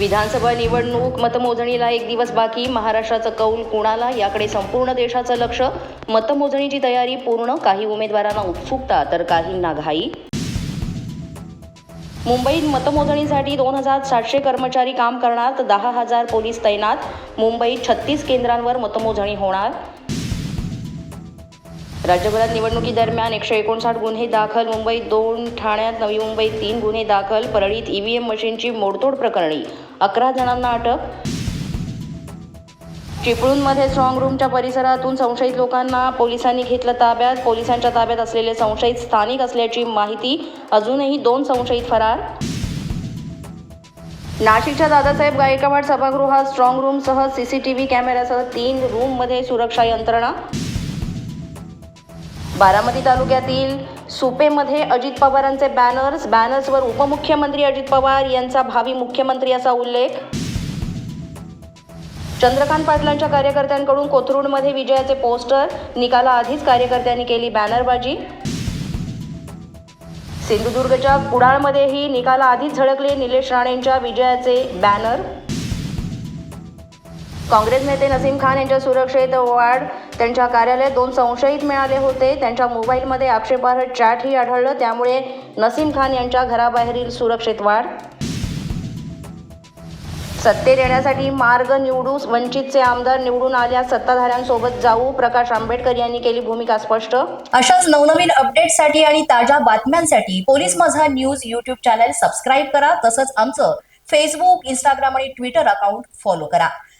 विधानसभा निवडणूक मतमोजणीला एक दिवस बाकी. महाराष्ट्राचं कौल कुणाला? याकडे संपूर्ण देशाचं लक्ष. मतमोजणीची तयारी पूर्ण. काही उमेदवारांना उत्सुकता तर काहींना घाई. मुंबईत मतमोजणीसाठी दोन हजार सातशे कर्मचारी काम करणार तर दहा हजार पोलीस तैनात. मुंबईत छत्तीस केंद्रांवर मतमोजणी होणार. राज्यभरात निवडणुकीदरम्यान एकशे एकोणसाठ गुन्हे दाखल मुंबईत दोन ठाण्यात नवी मुंबईत तीन गुन्हे दाखल परळीत ईव्हीएम मशीनची मोडतोड प्रकरणी अकरा जणांना अटक. चिपळूणमध्ये स्ट्रॉंग रूमच्या परिसरातून संशयित लोकांना पोलिसांनी घेतलं ताब्यात. पोलिसांच्या ताब्यात असलेले संशयित स्थानिक असल्याची माहिती अजूनही दोन संशयित फरार. नाशिकच्या दादासाहेब गायकवाड सभागृहात स्ट्रॉंग रूमसह सीसीटीव्ही कॅमेऱ्यासह तीन रूममध्ये सुरक्षा यंत्रणा. बारामती तालुक्यातील सुपेमध्ये अजित पवारांचे बॅनर्स बॅनर्सवर उपमुख्यमंत्री अजित पवार यांचा भावी मुख्यमंत्री असा उल्लेख. चंद्रकांत पाटलांच्या कार्यकर्त्यांकडून कोथरूडमध्ये विजयाचे पोस्टर निकाला आधीच कार्यकर्त्यांनी केली बॅनरबाजी. सिंधुदुर्गच्या कुडाळमध्येही निकाला आधीच झळकले निलेश राणेंच्या विजयाचे बॅनर काँग्रेस नेते नसीम खान यांच्या सुरक्षेत वाढ त्यांच्या कार्यालयात दोन संशयित मिळाले होते. त्यांच्या मोबाईलमध्ये आक्षेपार्ह चॅटही आढळलं. त्यामुळे नसीम खान यांच्या घराबाहेरील सुरक्षेत वाढ. सत्तेत येण्यासाठी मार्ग निवडू वंचितचे आमदार निवडून आल्यास सत्ताधाऱ्यांसोबत जाऊ प्रकाश आंबेडकर यांनी केली भूमिका स्पष्ट. अशाच नवनवीन अपडेट्ससाठी आणि ताज्या बातम्यांसाठी police Majha news YouTube channel subscribe करा. तसंच आमचं फेसबुक इंस्टाग्राम आणि ट्विटर अकाउंट फॉलो करा.